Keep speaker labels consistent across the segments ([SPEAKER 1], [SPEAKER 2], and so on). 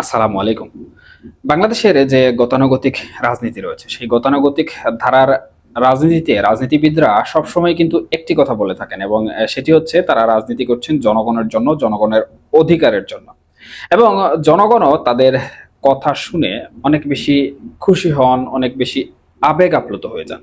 [SPEAKER 1] আসসালামু আলাইকুম। বাংলাদেশের যে গতানুগতিক রাজনীতি রয়েছে, সেই গতানুগতিক ধারার রাজনীতিতে রাজনীতিবিদরা সবসময় কিন্তু একটি কথা বলে থাকেন এবং সেটি হচ্ছে তারা রাজনীতি করছেন জনগণের জন্য, জনগণের অধিকারের জন্য। এবং জনগণও তাদের কথা শুনে অনেক বেশি খুশি হন, অনেক বেশি আবেগ আপ্লুত হয়ে যান।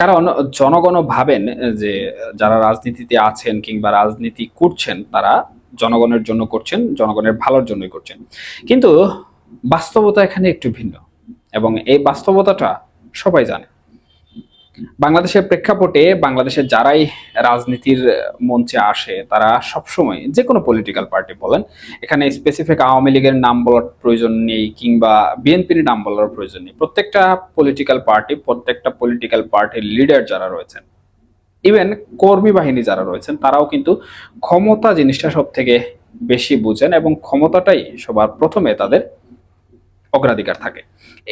[SPEAKER 1] কারণ জনগণও ভাবেন যে, যারা রাজনীতিতে আছেন কিংবা রাজনীতি করছেন, তারা জনগণের জন্য করছেন, জনগণের ভালোর জন্যই করছেন। কিন্তু বাস্তবতা এখানে একটু ভিন্ন এবং এই বাস্তবতাটা সবাই জানে। বাংলাদেশের প্রেক্ষাপটে বাংলাদেশের যারাই রাজনীতির মঞ্চে আসে, তারা সবসময় যে কোনো পলিটিক্যাল পার্টি বলেন, এখানে স্পেসিফিক আওয়ামী লীগের নাম বলার প্রয়োজন নেই কিংবা বিএনপির নাম বলার প্রয়োজন নেই। প্রত্যেকটা পলিটিক্যাল পার্টি প্রত্যেকটা পলিটিক্যাল পার্টির লিডার যারা রয়েছেন ইভেন কর্মী বাহিনী যারা রয়েছেন, তারাও কিন্তু ক্ষমতা জিনিসটা সব থেকে বেশি বুঝেন এবং ক্ষমতাটাই সবার প্রথমে তাদের অগ্রাধিকার থাকে।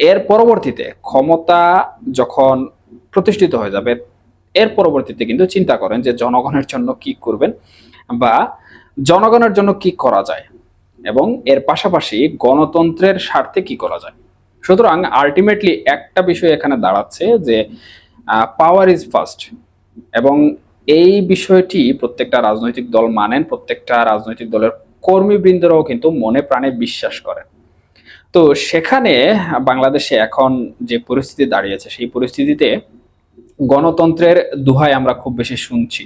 [SPEAKER 1] এর পরবর্তীতে ক্ষমতা যখন প্রতিষ্ঠিত হয়ে যাবে, এর পরবর্তীতে কিন্তু চিন্তা করেন যে জনগণের জন্য কি করবেন বা জনগণের জন্য কি করা যায় এবং এর পাশাপাশি গণতন্ত্রের স্বার্থে কি করা যায়। সুতরাং আলটিমেটলি একটা বিষয় এখানে দাঁড়াচ্ছে যে পাওয়ার ইজ ফার্স্ট এবং এই বিষয়টি প্রত্যেকটা রাজনৈতিক দল মানেন, প্রত্যেকটা রাজনৈতিক দলের কর্মীবৃন্দরাও কিন্তু মনে প্রাণে বিশ্বাস করেন। তো সেখানে বাংলাদেশে এখন যে পরিস্থিতি দাঁড়িয়েছে, সেই পরিস্থিতিতে গণতন্ত্রের দুহাই আমরা খুব বেশি শুনছি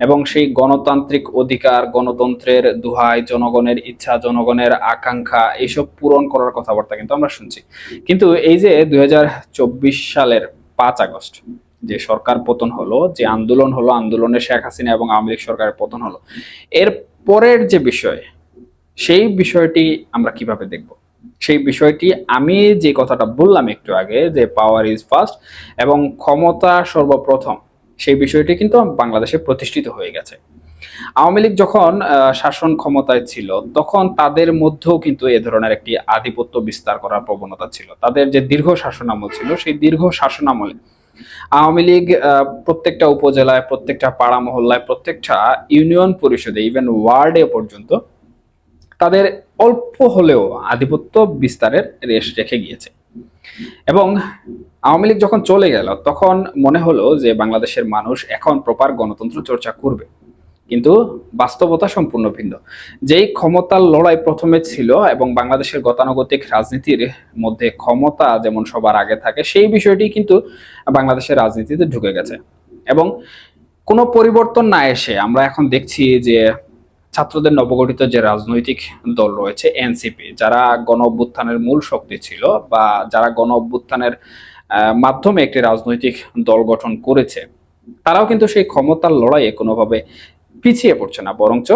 [SPEAKER 1] এবং সেই গণতান্ত্রিক অধিকার, গণতন্ত্রের দুহাই, জনগণের ইচ্ছা, জনগণের আকাঙ্ক্ষা এইসব পূরণ করার কথাবার্তা কিন্তু আমরা শুনছি। কিন্তু এই যে দুই হাজার চব্বিশ সালের পাঁচ আগস্ট যে সরকার পতন হলো, যে আন্দোলন হলো, আন্দোলনে শেখ হাসিনা এবং আওয়ামী লীগ সরকারের পতন হলো। এর পরের যে বিষয়, সেই বিষয়টি আমরা কীভাবে দেখব? সেই বিষয়টি আমি যে কথাটা বললাম একটু আগে, যে পাওয়ার ইজ ফার্স্ট এবং ক্ষমতা সর্বপ্রথম, সেই বিষয়টি কিন্তু বাংলাদেশে প্রতিষ্ঠিত হয়ে গেছে। আওয়ামী লীগ যখন শাসন ক্ষমতায় ছিল, তখন তাদের মধ্যেও কিন্তু এ ধরনের একটি আধিপত্য বিস্তার করার প্রবণতা ছিল। তাদের যে দীর্ঘ শাসনামল ছিল, সেই দীর্ঘ শাসনামলে আওয়ামী লীগ প্রত্যেকটা উপজেলায়, প্রত্যেকটা পাড়া মহল্লায়, প্রত্যেকটা ইউনিয়ন পরিষদে ইভেন ওয়ার্ডে পর্যন্ত তাদের অল্প হলেও আধিপত্য বিস্তারের রেশ রেখে গিয়েছে। এবং আওয়ামী লীগ যখন চলে গেল, তখন মনে হলো যে বাংলাদেশের মানুষ এখন প্রপার গণতন্ত্র চর্চা করবে। কিন্তু বাস্তবতা সম্পূর্ণ ভিন্ন। যেই ক্ষমতার লড়াই প্রথমে ছিল এবং বাংলাদেশের গতানুগতিক রাজনীতির মধ্যে ক্ষমতা যেমন সবার আগে থাকে, সেই বিষয়টি কিন্তু বাংলাদেশের রাজনীতিতে ঢুকে গেছে। এবং কোনো পরিবর্তন না এসে আমরা এখন দেখছি যে ছাত্রদের নবগঠিত যে রাজনৈতিক দল রয়েছে, এনসিপি, যারা গণ অভ্যুত্থানের মূল শক্তি ছিল বা যারা গণ অভ্যুত্থানের মাধ্যমে একটি রাজনৈতিক দল গঠন করেছে, তারাও কিন্তু সেই ক্ষমতার লড়াইয়ে কোনোভাবে পিছিয়ে পড়ছে না, বরঞ্চ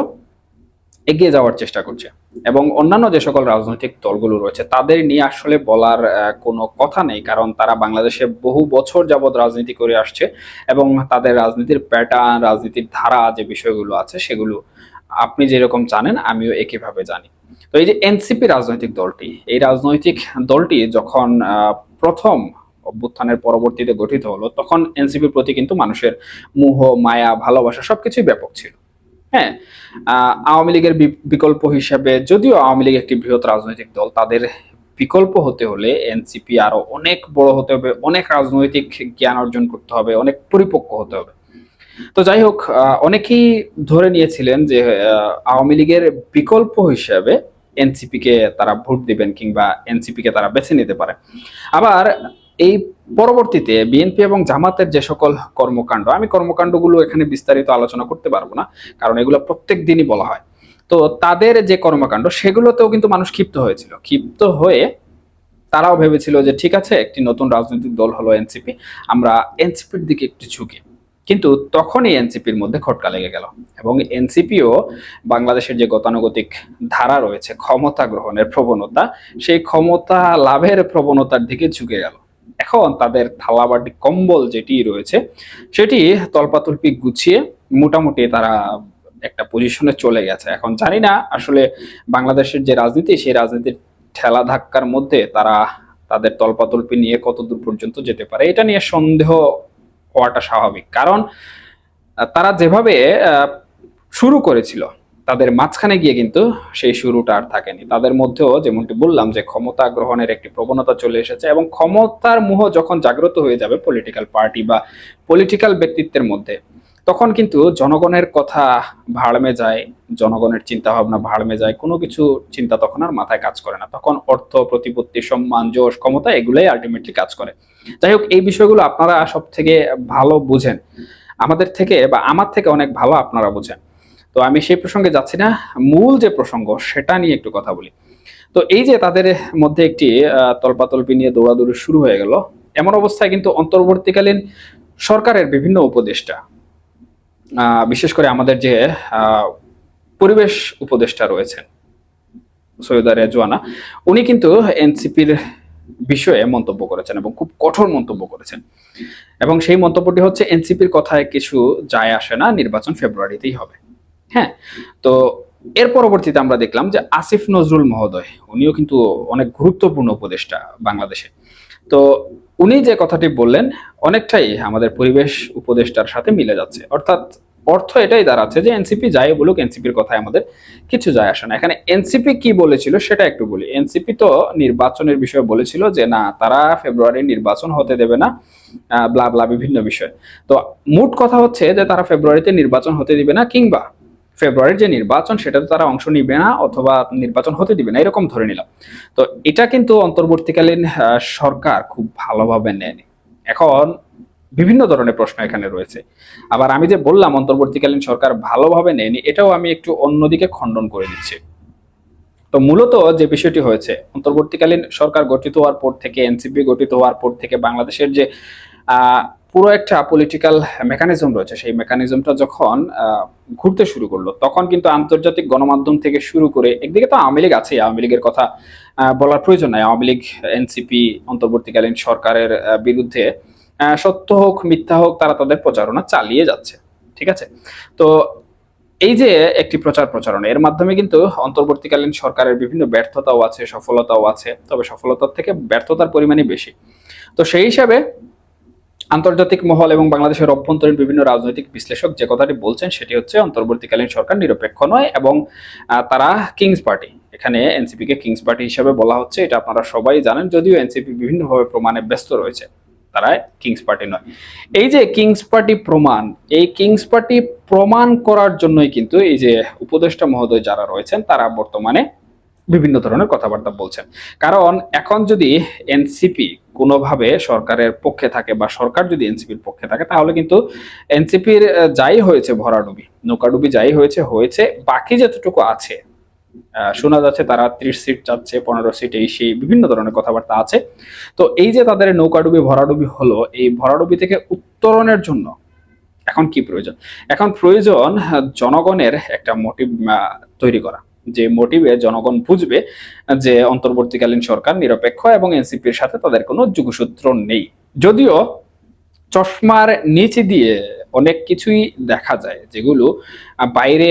[SPEAKER 1] এগিয়ে যাওয়ার চেষ্টা করছে। এবং অন্যান্য যে সকল রাজনৈতিক দলগুলো রয়েছে, তাদের নিয়ে আসলে বলার কোনো কথা নেই, কারণ তারা বাংলাদেশে বহু বছর যাবৎ রাজনীতি করে আসছে এবং তাদের রাজনীতির প্যাটার্ন রাজনীতির ধারা, যে বিষয়গুলো আছে, সেগুলো আপনি যেরকম জানেন, আমিও একইভাবে জানি। তো এই যে এনসিপি রাজনৈতিক দলটি, এই রাজনৈতিক দলটি যখন প্রথম অভ্যুত্থানের পরবর্তীতে গঠিত হলো, তখন এনসিপির প্রতি কিন্তু মানুষের মোহ, মায়া, ভালোবাসা সবকিছুই ব্যাপক ছিল। হ্যাঁ আওয়ামী লীগের বিকল্প হিসাবে যদিও আওয়ামী লীগ একটি বৃহৎ রাজনৈতিক দল, তাদের বিকল্প হতে হলে এনসিপি আরও অনেক বড় হতে হবে, অনেক রাজনৈতিক জ্ঞান অর্জন করতে হবে, অনেক পরিপক্ক হতে হবে। তো যাই হোক অনেকেই ধরে নিয়েছিলেন যে আওয়ামী লীগের বিকল্প হিসাবে এনসিপি কে তারা ভোট দিবেন কিংবা এনসিপি কে তারা বেছে নিতে পারে। আবার এই পরবর্তীতে বিএনপি এবং জামাতের যে সকল কর্মকাণ্ড, আমি কর্মকাণ্ডগুলো এখানে বিস্তারিত আলোচনা করতে পারব না, কারণ এগুলো প্রত্যেক দিনই বলা হয়। তো তাদের যে কর্মকাণ্ড, সেগুলোতেও কিন্তু মানুষ ক্ষিপ্ত হয়েছিল। ক্ষিপ্ত হয়ে তারাও ভেবেছিল যে, ঠিক আছে, একটি নতুন রাজনৈতিক দল হলো এনসিপি আমরা এনসিপির দিকে একটু ঝুঁকি। কিন্তু তখনই এনসিপির মধ্যে খটকা লেগে গেল এবং এনসিপিও বাংলাদেশের যে গতানুগতিক ধারা রয়েছে, ক্ষমতা গ্রহণের প্রবণতা, সেই ক্ষমতা লাভের প্রবণতার দিকে ঝুঁকে গেল। এখন তাদের থালাবাটি কম্বল যেটি রয়েছে, সেটি তলপাতলপি গুছিয়ে মোটামুটি তারা একটা পজিশনে চলে গেছে। এখন জানি না আসলে বাংলাদেশের যে রাজনীতি, সেই রাজনীতির ঠেলা ধাক্কার মধ্যে তারা তাদের তলপাতলপি নিয়ে কত দূর পর্যন্ত যেতে পারে, এটা নিয়ে সন্দেহ হওয়াটা স্বাভাবিক। কারণ তারা যেভাবে শুরু করেছিল তাদের মাঝখানে গিয়ে কিন্তু সেই শুরুটা আর থাকেনি। তাদের মধ্যেও যেমনটি বললাম যে ক্ষমতা গ্রহণের একটি প্রবণতা চলে এসেছে এবং ক্ষমতার মোহ যখন জাগ্রত হয়ে যাবে পলিটিক্যাল পার্টি বা পলিটিক্যাল ব্যক্তিত্বের মধ্যে, তখন কিন্তু জনগণের কথা ভাড়মে যায়, জনগণের চিন্তা ভাবনা ভাড়মে যায়, কোনো কিছু চিন্তা তখন আর মাথায় কাজ করে না। তখন অর্থ, প্রতিপত্তি, সম্মান, জোশ, ক্ষমতা এগুলোই আলটিমেটলি কাজ করে। যাই হোক, এই বিষয়গুলো আপনারা সব থেকে ভালো বুঝেন। আমাদের থেকে বা আমার থেকে অনেক ভালো আপনারা বুঝেন। তো আমি সেই প্রসঙ্গে যাচ্ছি না। মূল যে প্রসঙ্গ, সেটা নিয়ে একটু কথা বলি। তো এই যে তাদের মধ্যে একটি তল্পাতল্পি নিয়ে দৌড়াদৌড়ি শুরু হয়ে গেল, এমন অবস্থায় কিন্তু অন্তর্বর্তীকালীন সরকারের বিভিন্ন উপদেষ্টা বিশেষ করে আমাদের যে পরিবেশ উপদেষ্টা রয়েছেন, সৈয়দা রেজওয়ানা উনি কিন্তু এনসিপির বিষয়ে মন্তব্য করেছেন এবং খুব কঠোর মন্তব্য করেছেন। এবং সেই মন্তব্যটি হচ্ছে, এনসিপির কথায় কিছু যায় আসে না, নির্বাচন ফেব্রুয়ারিতেই হবে। হ্যাঁ তো এর পরবর্তীতে আমরা দেখলাম যে আসিফ নজরুল মহোদয়, উনিও কিন্তু অনেক গুরুত্বপূর্ণ উপদেষ্টা বাংলাদেশে। তো উনি যে কথাটি বললেন, অনেকটাই আমাদের পরিবেশ উপদেষ্টার সাথে মিলে যাচ্ছে। অর্থাৎ অর্থ এটাই দাঁড়াচ্ছে যে এনসিপি যাই বলুক, এনসিপির কথায় আমাদের কিছু যায় আসে না। এখানে এনসিপি কি বলেছিল সেটা একটু বলি। এনসিপি তো নির্বাচনের বিষয়ে বলেছিল যে, না, তারা ফেব্রুয়ারি নির্বাচন হতে দেবে না ব্লা ব্লা, বিভিন্ন বিষয়। তো মোট কথা হচ্ছে যে, তারা ফেব্রুয়ারিতে নির্বাচন হতে দিবে না, কিংবা ফেব্রুয়ারির যে নির্বাচন, সেটাতে তারা অংশ নিবে না অথবা নির্বাচন হতে দিবে না, এরকম ধরে নিলাম। তো এটা কিন্তু অন্তর্বর্তীকালীন সরকার খুব ভালোভাবে নেয়নি। এখন বিভিন্ন ধরনের প্রশ্ন এখানে রয়েছে। আবার আমি যে বললাম, অন্তর্বর্তীকালীন সরকার ভালোভাবে নেয়নি, এটাও আমি একটু অন্যদিকে খণ্ডন করে দিচ্ছি তো মূলত যে বিষয়টি হয়েছে, অন্তর্বর্তীকালীন সরকার গঠিত হওয়ার পর থেকে, এনসিপি গঠিত হওয়ার পর থেকে, বাংলাদেশের যে পুরো একটা পলিটিক্যাল মেকানিজম রয়েছে। সেই মেকানিজমটা যখন ঘুরতে শুরু করল, তখন কিন্তু আন্তর্জাতিক গণমাধ্যম থেকে শুরু করে, একদিকে তো আওয়ামী লীগ আছে আওয়ামী লীগের কথা বলার প্রয়োজন নাই। আওয়ামী লীগ, এনসিপি, অন্তর্বর্তীকালীন সরকারের বিরুদ্ধে সত্য হোক, মিথ্যা হোক, তারা তাদের প্রচারণা চালিয়ে যাচ্ছে। ঠিক আছে? তো এই যে একটি প্রচার প্রচারণা, এর মাধ্যমে কিন্তু অন্তর্বর্তীকালীন সরকারের বিভিন্ন ব্যর্থতাও আছে, সফলতাও আছে। তবে সফলতার থেকে ব্যর্থতার পরিমাণই বেশি। তো সেই হিসাবে আন্তর্জাতিক মহল এবং বাংলাদেশের অভ্যন্তরীণ বিভিন্ন রাজনৈতিক বিশ্লেষক যে কথাটি বলছেন সেটি হচ্ছে অন্তর্বর্তীকালীন সরকার নিরপেক্ষ নয় এবং তারা কিংস পার্টি এখানে এনসিপি কে কিংস পার্টি হিসেবে বলা হচ্ছে, এটা আপনারা সবাই জানেন, যদিও এনসিপি বিভিন্নভাবে প্রমাণে ব্যস্ত রয়েছে। তারা কিংস পার্টি নয়। এই যে কিংস পার্টি প্রমাণ, এই কিংস পার্টি প্রমাণ করার জন্যই কিন্তু এই যে উপদেষ্টা মহোদয় যারা রয়েছেন, তারা বর্তমানে বিভিন্ন ধরনের কথাবার্তা বলছেন। কারণ এখন যদি এনসিপি কোনোভাবে সরকারের পক্ষে থাকে বা সরকার যদি এনসিপির পক্ষে থাকে, তাহলে কিন্তু এনসিপির যাই হয়েছে ভরাডুবি, নৌকাডুবি যাই হয়েছে হয়েছে। বাকি যতটুকু আছে শোনা যাচ্ছে তারা ত্রিশ সিট যাচ্ছে পনেরো সিট, এই সেই বিভিন্ন ধরনের কথাবার্তা আছে। তো এই যে তাদের নৌকাডুবি, ভরাডুবি হলো, এই ভরাডুবি থেকে উত্তরণের জন্য এখন কি প্রয়োজন? এখন প্রয়োজন জনগণের একটা মোটিভ তৈরি করা। যে মোটিভে জনগণ বুঝবে যে অন্তর্বর্তীকালীন সরকার নিরপেক্ষ এবং এনসিপির সাথে তাদের কোনো যুগসূত্র নেই। যদিও চশমার নিচে দিয়ে অনেক কিছুই দেখা যায় যেগুলো বাইরে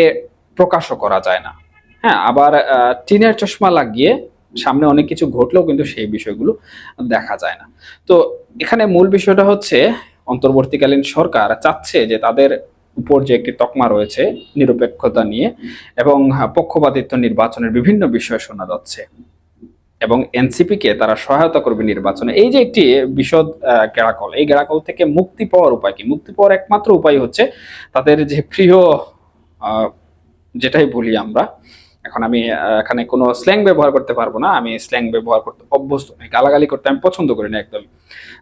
[SPEAKER 1] প্রকাশও করা যায় না। হ্যাঁ আবার টিনের চশমা লাগিয়ে সামনে অনেক কিছু ঘটলেও কিন্তু সেই বিষয়গুলো দেখা যায় না। তো এখানে মূল বিষয়টা হচ্ছে, অন্তর্বর্তীকালীন সরকার চাচ্ছে যে তাদের উপর যে একটি তকমা রয়েছে নিরপেক্ষতা নিয়ে এবং পক্ষপাতিত্ব নির্বাচনের বিভিন্ন বিষয় শোনা যাচ্ছে। এবং এনসিপিকে তারা সহায়তা করবে নির্বাচনে। এই যে একটি বিশদ গেড়াকল এই গেড়াকল থেকে মুক্তি পাওয়ার উপায় কি? মুক্তি পাওয়ার একমাত্র উপায় হচ্ছে তাদের যে প্রিয় যেটাই বলি আমরা এখন আমি এখানে কোনো স্ল্যাং ব্যবহার করতে পারব না, আমি স্ল্যাং ব্যবহার করতে, অভ্যস্ত নই, গালাগালি করতে আমি পছন্দ করি না একদম।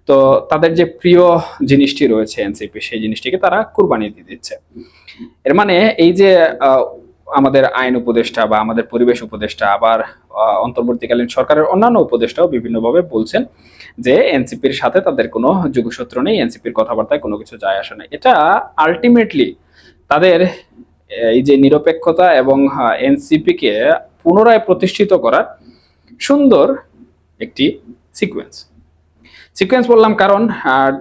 [SPEAKER 1] তো তাদের যে প্রিয় জিনিসটি রয়েছে এনসিপি সেই জিনিসটিকে তারা কুরবানি দিয়ে দিচ্ছে। এর মানে এই যে আমাদের আইন উপদেষ্টা বা আমাদের পরিবেশ উপদেষ্টা, আবার অন্তর্বর্তীকালীন সরকারের অন্যান্য উপদেষ্টাও বিভিন্নভাবে বলছেন যে এনসিপির সাথে তাদের কোনো যোগসূত্র নেই এনসিপির কথাবার্তায় কোনো কিছু যায় আসে না। এটা আলটিমেটলি তাদের এই যে নিরপেক্ষতা এবং এনসিপি কে পুনরায় প্রতিষ্ঠিত করার সুন্দর একটি সিকোয়েন্স সিকোয়েন্স বললাম কারণ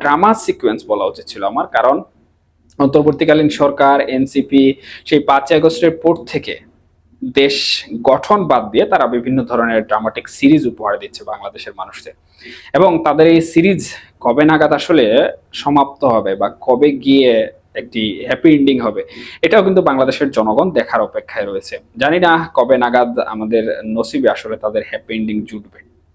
[SPEAKER 1] ড্রামা সিকোয়েন্স বলা উচিত ছিল আমার। কারণ, অন্তর্বর্তীকালীন সরকার, এনসিপি সেই পাঁচই আগস্টের পর থেকে দেশ গঠন বাদ দিয়ে তারা বিভিন্ন ধরনের ড্রামাটিক সিরিজ উপহার দিচ্ছে বাংলাদেশের মানুষদের। এবং তাদের এই সিরিজ কবে নাগাদ আসলে সমাপ্ত হবে বা কবে গিয়ে একটি হ্যাপি এন্ডিং হবে। এটাও কিন্তু বাংলাদেশের জনগণ দেখার অপেক্ষায় রয়েছে। জানি না কবে নাগাদ আমাদের নসিবে আসলে তাদের হ্যাপি এন্ডিং জুটবে।